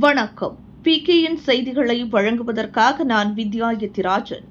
வணக்கம். பிகேஎன் செய்திகளை வழங்குவதற்காக நான் வித்யா எத்திராஜன்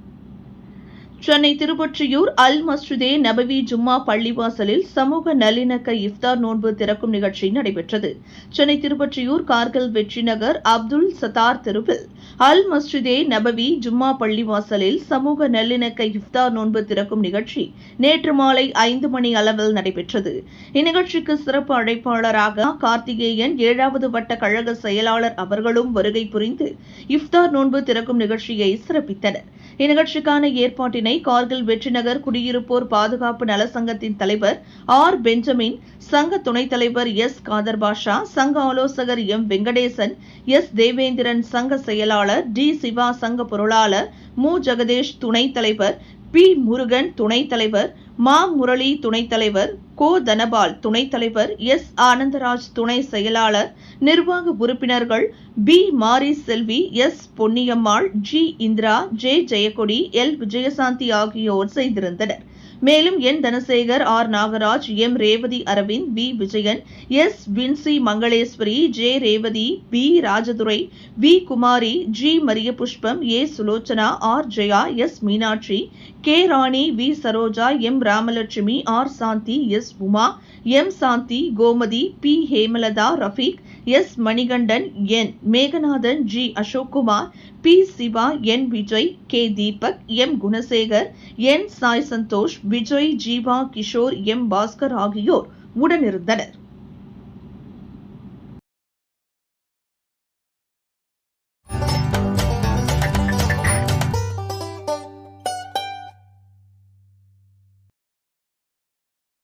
சென்னை திருவொற்றியூர் அல் மஸ்ஜிதே நபவி ஜும்மா பள்ளிவாசலில் சமூக நல்லிணக்க இஃப்தார் நோன்பு திறக்கும் நிகழ்ச்சி நடைபெற்றது. சென்னை திருவொற்றியூர் கார்கில் வெற்றி நகர் அப்துல் சத்தார் தெருவில் அல் மஸ்ஜிதே நபவி ஜும்மா பள்ளிவாசலில் சமூக நல்லிணக்க இஃப்தார் நோன்பு திறக்கும் நிகழ்ச்சி நேற்று மாலை ஐந்து மணி அளவில் நடைபெற்றது. இந்நிகழ்ச்சிக்கு சிறப்பு அழைப்பாளராக கார்த்திகேயன் ஏழாவது வட்ட கழக செயலாளர் அவர்களும் வருகை புரிந்து இஃப்தார் நோன்பு திறக்கும் நிகழ்ச்சியை சிறப்பித்தனர். இந்நிகழ்ச்சிக்கான ஏற்பாட்டினை கார்கில் வெற்றிநகர் குடியிருப்போர் பாதுகாப்பு நலசங்கத்தின் தலைவர் ஆர் பெஞ்சமின் சங்க துணைத் தலைவர் எஸ் காதர் பாஷா சங்க ஆலோசகர் எம் வெங்கடேசன் எஸ் தேவேந்திரன் சங்க செயலாளர் டி சிவா சங்க பொருளாளர் மு. ஜெகதேஷ் துணைத் தலைவர் பி முருகன் துணைத் தலைவர் மா முரளி துணைத் தலைவர் கோ தனபால் துணைத் தலைவர் எஸ் ஆனந்தராஜ் துணை செயலாளர் நிர்வாக உறுப்பினர்கள் P Mari Selvi S Ponniyammal G Indira J Jeyakodi L Vijayashanti ஆகியோர் செய்திருந்தனர். மேலும் N Dhanasekar R Nagaraj M Revathi Aravind V Vijayan S Vinci Mangaleswari J Revathi P Rajadurai V Kumari G Maria Pushpam A Sulochana R Jaya S Meenakshi K Rani V Saroja M Ramalakshmi R Shanthi S Uma M Shanthi Gomathi P Hemalatha Rafeeq S Manikandan N Meganathan G Ashokkumar P Siva N Vijay K Deepak M Gunasekar N Sai Santhosh Vijay Jeeva Kishore M Bhaskar ஆகியோர் உடனிருந்தனர்.